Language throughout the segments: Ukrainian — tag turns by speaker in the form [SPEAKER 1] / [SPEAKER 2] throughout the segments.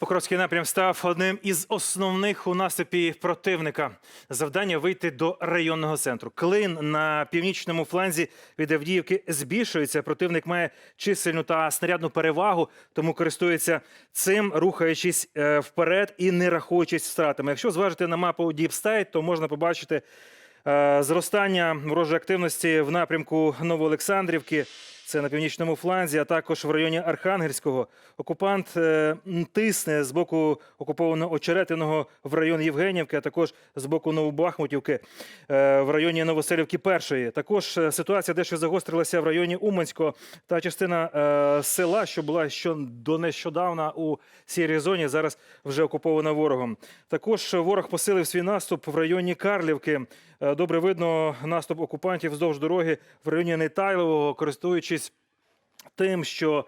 [SPEAKER 1] Покровський напрям став одним із основних у наступі противника. Завдання вийти до районного центру. Клин на північному фланзі від Авдіївки збільшується. Противник має чисельну та снарядну перевагу, тому користується цим, рухаючись е, вперед і не рахуючись втратами. Якщо зважити на мапу State, то можна побачити е, зростання ворожої активності в напрямку Новоолександрівки. Це на північному фланзі, а також в районі Архангельського. Окупант е, тисне з боку окупованого Очеретиного в район Євгенівки, а також з боку Новобахмутівки е, в районі Новоселівки першої. Також е, ситуація дещо загострилася в районі Уманського та частина села, що була що до нещодавна у сірій зоні, зараз вже окупована ворогом. Також ворог посилив свій наступ в районі Карлівки. Добре видно наступ окупантів вздовж дороги в районі Нетайлового, користуючись тим, що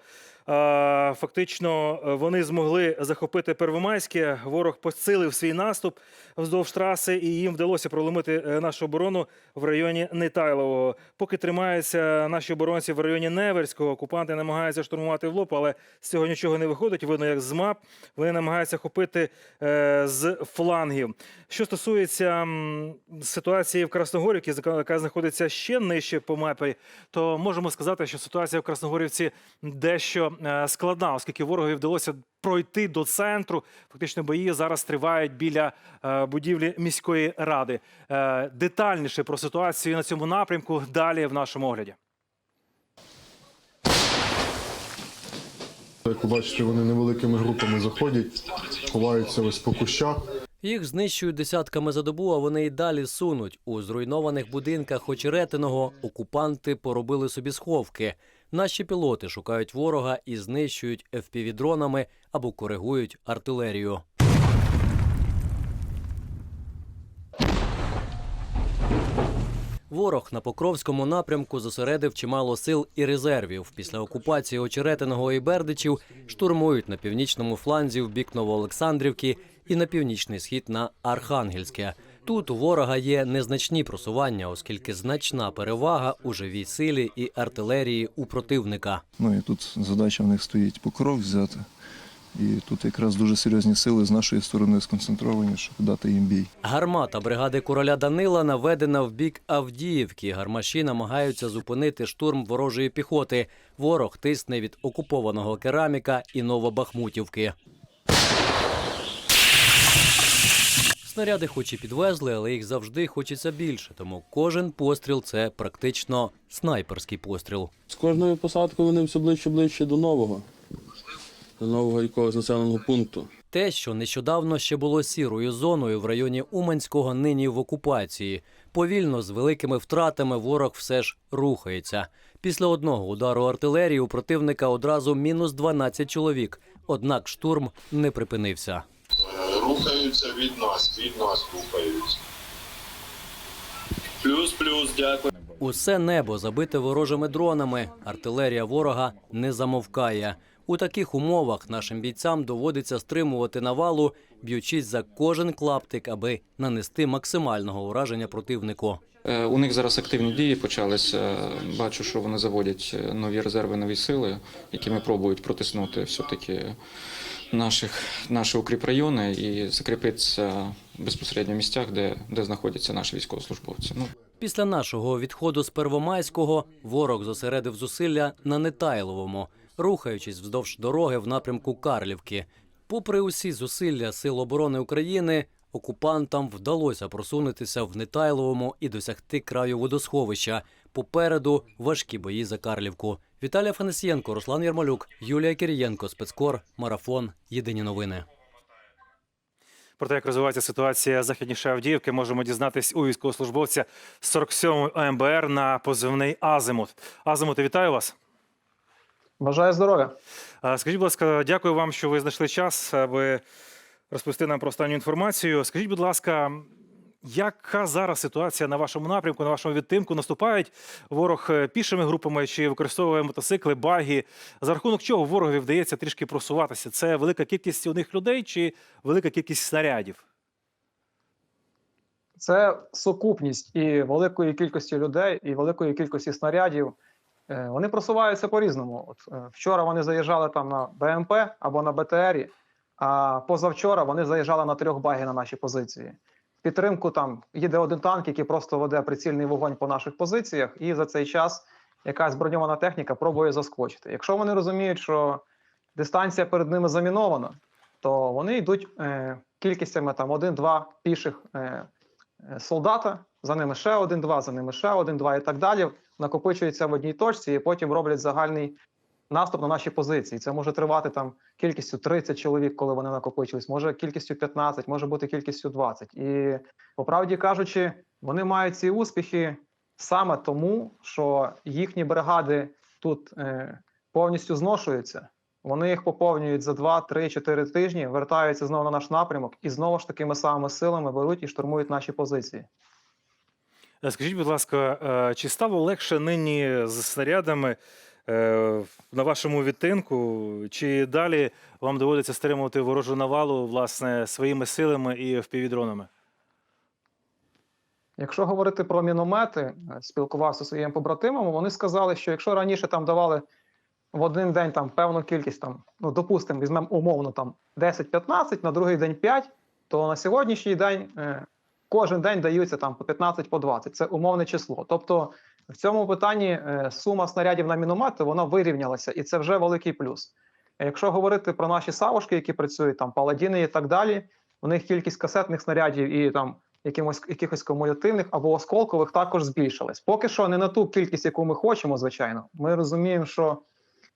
[SPEAKER 1] фактично е, вони змогли захопити Первомайське. Ворог посилив свій наступ вздовж траси, і їм вдалося проломити е, нашу оборону в районі Нетайлового. Поки тримаються наші оборонці в районі Неверського, окупанти намагаються штурмувати в лоб, але з цього нічого не виходить. Видно, як з мап вони намагаються хопити е, з флангів. Що стосується ситуації в Красногорівці, яка знаходиться ще нижче по мапі, то можемо сказати, що ситуація в Красногорівці дещо складна, оскільки ворогові вдалося пройти до центру. Фактично бої зараз тривають біля е, будівлі міської ради. Е, Детальніше про ситуацію на цьому напрямку далі в нашому огляді.
[SPEAKER 2] Як ви бачите, вони невеликими групами заходять, ховаються ось по кущах.
[SPEAKER 3] Їх знищують десятками за добу, а вони й далі сунуть. У зруйнованих будинках Очеретиного окупанти поробили собі сховки. Наші пілоти шукають ворога і знищують FPV-дронами або коригують артилерію. Ворог на Покровському напрямку зосередив чимало сил і резервів. Після окупації Очеретиного і Бердичів штурмують на північному фланзі в бік Новоолександрівки і на північний схід на Архангельське. Тут у ворога є незначні просування, оскільки значна перевага у живій силі і артилерії у противника.
[SPEAKER 4] Ну і тут задача в них стоїть покров взяти. І тут якраз дуже серйозні сили з нашої сторони сконцентровані, щоб дати їм бій.
[SPEAKER 3] Гармата бригади короля Данила наведена в бік Авдіївки. Гармаші намагаються зупинити штурм ворожої піхоти. Ворог тисне від окупованого кераміка і Новобахмутівки. Снаряди хоч і підвезли, але їх завжди хочеться більше, тому кожен постріл це практично снайперський постріл.
[SPEAKER 5] З кожною посадкою вони все ближче ближче до нового, до нового якогось населеного пункту.
[SPEAKER 3] Те, що нещодавно ще було сірою зоною в районі Уманського, нині в окупації. Повільно з великими втратами ворог все ж рухається. Після одного удару артилерії у противника одразу мінус 12 чоловік. Однак штурм не припинився.
[SPEAKER 6] Рухаються від нас, від нас рухаються.
[SPEAKER 7] Плюс, плюс, дякую.
[SPEAKER 3] Усе небо забите ворожими дронами. Артилерія ворога не замовкає. У таких умовах нашим бійцям доводиться стримувати навалу, б'ючись за кожен клаптик, аби нанести максимального ураження противнику.
[SPEAKER 8] Е, У них зараз активні дії почалися. Бачу, що вони заводять е, нові резерви, нові сили, якими пробують протиснути все-таки наших, наші укріпрайони і закріпитися безпосередньо в місцях, де, де знаходяться наші військовослужбовці. Ну,
[SPEAKER 3] Після нашого відходу з Первомайського ворог зосередив зусилля на Нетайловому, рухаючись вздовж дороги в напрямку Карлівки. Попри усі зусилля Сил оборони України, окупантам вдалося просунутися в Нетайловому і досягти краю водосховища. Попереду важкі бої за Карлівку. Віталій Фанасієнко, Руслан Ярмолюк, Юлія Кирієнко, спецкор, марафон. Єдині новини.
[SPEAKER 1] Про те, як розвивається ситуація західніше Авдіївки, можемо дізнатись у військовослужбовця 47-ї ОМБР на позивний Азимут. Азимут, вітаю вас.
[SPEAKER 9] Бажаю здоров'я.
[SPEAKER 1] Скажіть, будь ласка, дякую вам, що ви знайшли час, аби розповісти нам про останню інформацію. Скажіть, будь ласка, яка зараз ситуація на вашому напрямку, на вашому відтимку? Наступають ворог е, пішими групами чи використовує мотоцикли, баги? За рахунок чого ворогові вдається трішки просуватися? Це велика кількість у них людей чи велика кількість снарядів?
[SPEAKER 9] Це сукупність і великої кількості людей, і великої кількості снарядів. Е, Вони просуваються по-різному. Е, вчора вони заїжджали там на БМП або на БТРі. А позавчора вони заїжджали на трьох баги на наші позиції. Підтримку там їде один танк, який просто веде прицільний вогонь по наших позиціях, і за цей час якась броньована техніка пробує заскочити. Якщо вони розуміють, що дистанція перед ними замінована, то вони йдуть е, кількістями там один-два піших е, е, солдата, за ними ще один-два, за ними ще один-два і так далі. Накопичуються в одній точці і потім роблять загальний наступ на наші позиції. Це може тривати там кількістю 30 чоловік, коли вони накопичились, може кількістю 15, може бути кількістю 20. І по правді кажучи, вони мають ці успіхи саме тому, що їхні бригади тут е, повністю зношуються. Вони їх поповнюють за 2, 3, 4 тижні, вертаються знову на наш напрямок і знову ж такими самими силами беруть і штурмують наші позиції.
[SPEAKER 1] Е, Скажіть, будь ласка, е, чи стало легше нині з снарядами на вашому відтинку? Чи далі вам доводиться стримувати ворожу навалу власне своїми силами і впівдронами?
[SPEAKER 9] Якщо говорити про міномети, е, спілкувався зі своїми побратимами, вони сказали, що якщо раніше там давали в один день там певну кількість, там, ну допустимо, візьмемо умовно там 10-15, на другий день 5, то на сьогоднішній день е, кожен день даються там по 15 по 20. Це умовне число. Тобто в цьому питанні е, сума снарядів на міномети вона вирівнялася, і це вже великий плюс. Якщо говорити про наші савушки, які працюють там паладіни і так далі, у них кількість касетних снарядів і там якимось якихось кумулятивних або осколкових також збільшилась. Поки що не на ту кількість, яку ми хочемо, звичайно. Ми розуміємо, що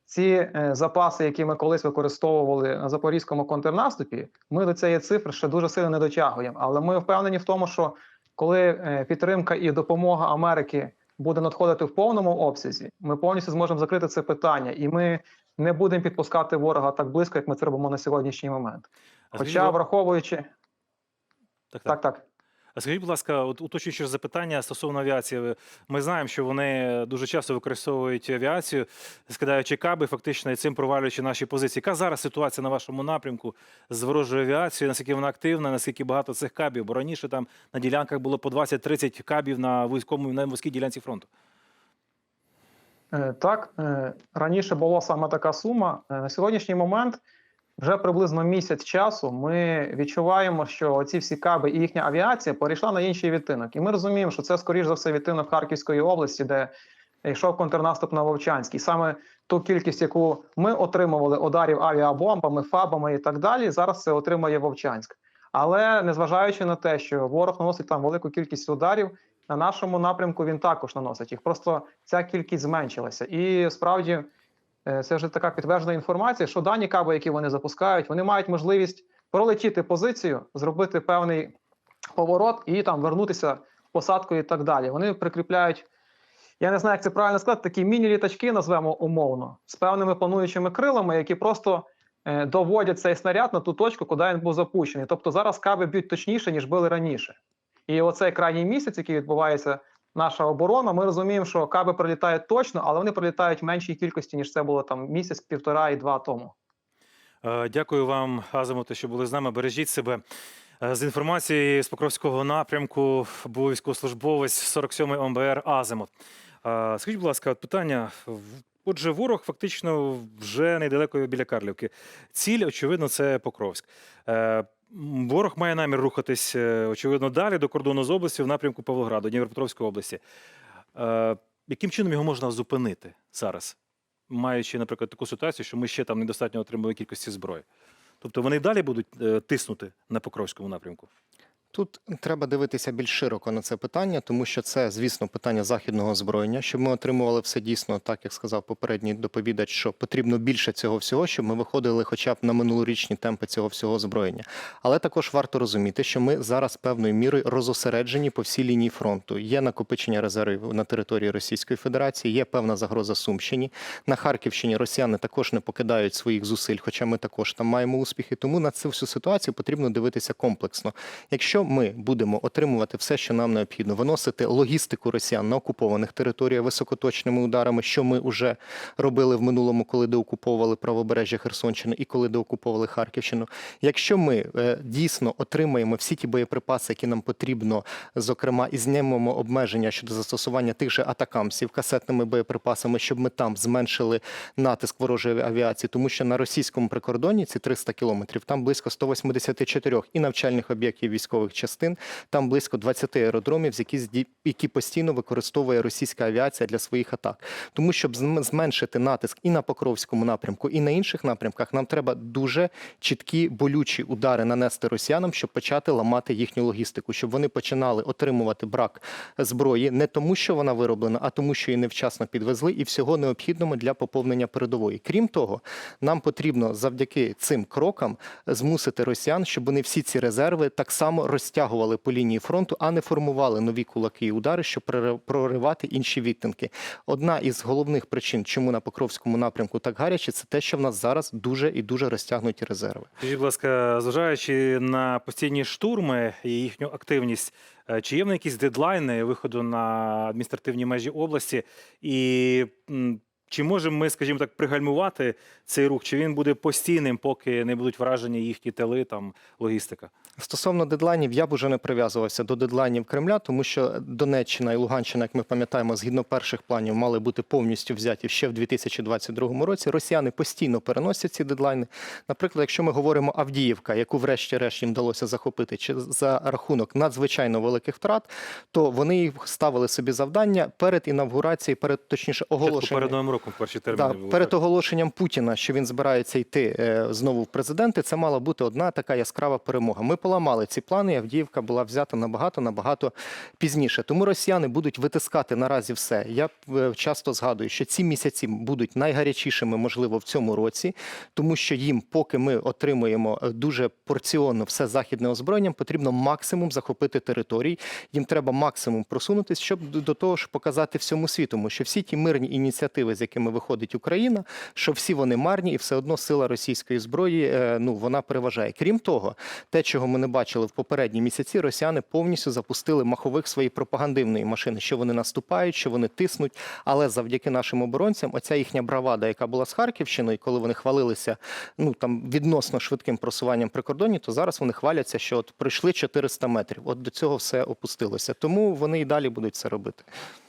[SPEAKER 9] ці е, запаси, які ми колись використовували на запорізькому контрнаступі, ми до цієї цифри ще дуже сильно не дотягуємо. Але ми впевнені в тому, що коли е, підтримка і допомога Америки буде надходити в повному обсязі, ми повністю зможемо закрити це питання, і ми не будемо підпускати ворога так близько, як ми це робимо на сьогоднішній момент. Хоча, враховуючи
[SPEAKER 1] так, так.
[SPEAKER 9] так, так.
[SPEAKER 1] Скажіть, будь ласка, от уточнюючи запитання стосовно авіації. Ми знаємо, що вони дуже часто використовують авіацію, скидаючи каби, фактично і цим провалюючи наші позиції. Яка зараз ситуація на вашому напрямку з ворожою авіацією? Наскільки вона активна, наскільки багато цих кабів? Бо раніше там на ділянках було по 20-30 кабів на військовому на вузькій ділянці фронту.
[SPEAKER 9] Е, Так, е, раніше була саме така сума. Е, На сьогоднішній момент вже приблизно місяць часу ми відчуваємо, що ці всі каби і їхня авіація перейшла на інший відтинок. І ми розуміємо, що це, скоріш за все, відтинок Харківської області, де йшов контрнаступ на Вовчанський. Саме ту кількість, яку ми отримували ударів авіабомбами, фабами і так далі, зараз це отримує Вовчанськ. Але незважаючи на те, що ворог наносить там велику кількість ударів, на нашому напрямку він також наносить їх. Просто ця кількість зменшилася. І справді це вже така підтверджена інформація, що дані каби, які вони запускають, вони мають можливість пролетіти позицію, зробити певний поворот і там вернутися в посадку і так далі. Вони прикріпляють. Я не знаю, як це правильно сказати, такі міні-літачки, назвемо умовно, з певними плануючими крилами, які просто е, доводять цей снаряд на ту точку, куди він був запущений. Тобто зараз каби б'ють точніше, ніж били раніше. І оцей крайній місяць, який відбувається наша оборона, ми розуміємо, що каби прилітають точно, але вони прилітають в меншій кількості, ніж це було там місяць, півтора і два тому.
[SPEAKER 1] Е, Дякую вам, Азимуте, що були з нами. Бережіть себе. Е, З інформації з Покровського напрямку був військовослужбовець 47-ї ОМБР Азимут. Е, Скажіть, будь ласка, от питання. Отже, ворог фактично вже недалеко біля Карлівки. Ціль, очевидно, це Покровськ. Ворог має намір рухатись, е, очевидно, далі до кордону з області в напрямку Павлограду, Дніпропетровської області. Е, Яким чином його можна зупинити зараз, маючи, наприклад, таку ситуацію, що ми ще там недостатньо отримали кількості зброї? Тобто вони далі будуть е, тиснути на Покровському напрямку?
[SPEAKER 7] Тут треба дивитися більш широко на це питання, тому що це, звісно, питання західного озброєння, щоб ми отримували все дійсно, так як сказав попередній доповідач, що потрібно більше цього всього, щоб ми виходили хоча б на минулорічні темпи цього всього озброєння. Але також варто розуміти, що ми зараз певною мірою розосереджені по всій лінії фронту. Є накопичення резервів на території Російської Федерації, є певна загроза Сумщині. На Харківщині росіяни також не покидають своїх зусиль, хоча ми також там маємо успіхи. Тому на цю всю ситуацію потрібно дивитися комплексно. Якщо ми будемо отримувати все, що нам необхідно, виносити логістику росіян на окупованих територіях високоточними ударами, що ми вже робили в минулому, коли деокуповували правобережжя Херсонщини і коли деокуповували Харківщину. Якщо ми е, дійсно отримаємо всі ті боєприпаси, які нам потрібно, зокрема, і знімемо обмеження щодо застосування тих же атакамсів касетними боєприпасами, щоб ми там зменшили натиск ворожої авіації, тому що на російському прикордоні ці 300 кілометрів там близько 184 і навчальних об'єктів військових частин, там близько 20 аеродромів, які які постійно використовує російська авіація для своїх атак. Тому щоб зменшити натиск і на Покровському напрямку, і на інших напрямках, нам треба дуже чіткі болючі удари нанести росіянам, щоб почати ламати їхню логістику, щоб вони починали отримувати брак зброї не тому, що вона вироблена, а тому, що її невчасно підвезли, і всього необхідного для поповнення передової. Крім того, нам потрібно завдяки цим крокам змусити росіян, щоб вони всі ці резерви так само розтягували по лінії фронту, а не формували нові кулаки і удари, щоб проривати інші відтинки. Одна із головних причин, чому на Покровському напрямку так гаряче, це те, що в нас зараз дуже і дуже розтягнуті резерви.
[SPEAKER 1] Скажіть, будь ласка, зважаючи на постійні штурми і їхню активність, е, чи є в якісь дедлайни виходу на адміністративні межі області? І чи можемо ми, скажімо так, пригальмувати цей рух? Чи він буде постійним, поки не будуть вражені їхні тили, там логістика?
[SPEAKER 7] Стосовно дедлайнів, я б уже не прив'язувався до дедлайнів Кремля, тому що Донеччина і Луганщина, як ми пам'ятаємо, згідно перших планів, мали бути повністю взяті ще в 2022 році. Росіяни постійно переносять ці дедлайни. Наприклад, якщо ми говоримо Авдіївка, яку врешті-решт їм вдалося захопити, чи за рахунок надзвичайно великих втрат, то вони їх ставили собі завдання перед інавгурацією, перед точніше оголошенням.
[SPEAKER 1] Перед роком перші терміни
[SPEAKER 7] Да,
[SPEAKER 1] було.
[SPEAKER 7] перед оголошенням Путіна, що він збирається йти е, знову в президенти, це мала бути одна така яскрава перемога. Ми поламали ці плани. і Авдіївка була взята набагато набагато пізніше. Тому росіяни будуть витискати наразі все. Я е, часто згадую, що ці місяці будуть найгарячішими, можливо, в цьому році, тому що їм, поки ми отримуємо е, дуже порціонно все західне озброєння, потрібно максимум захопити територій. Їм треба максимум просунутись, щоб до- до того ж показати всьому світу, що всі ті мирні ініціативи, з якими виходить Україна, що всі вони марні, і все одно сила російської зброї е, ну вона переважає. Крім того, те, чого ми не бачили в попередні місяці, росіяни повністю запустили махових своєї пропагандивної машини, що вони наступають, що вони тиснуть. Але завдяки нашим оборонцям, оця їхня бравада, яка була з Харківщиною, коли вони хвалилися ну там відносно швидким просуванням при кордоні, то зараз вони хваляться, що от пройшли 400 метрів. От до цього все опустилося. Тому вони і далі будуть це робити.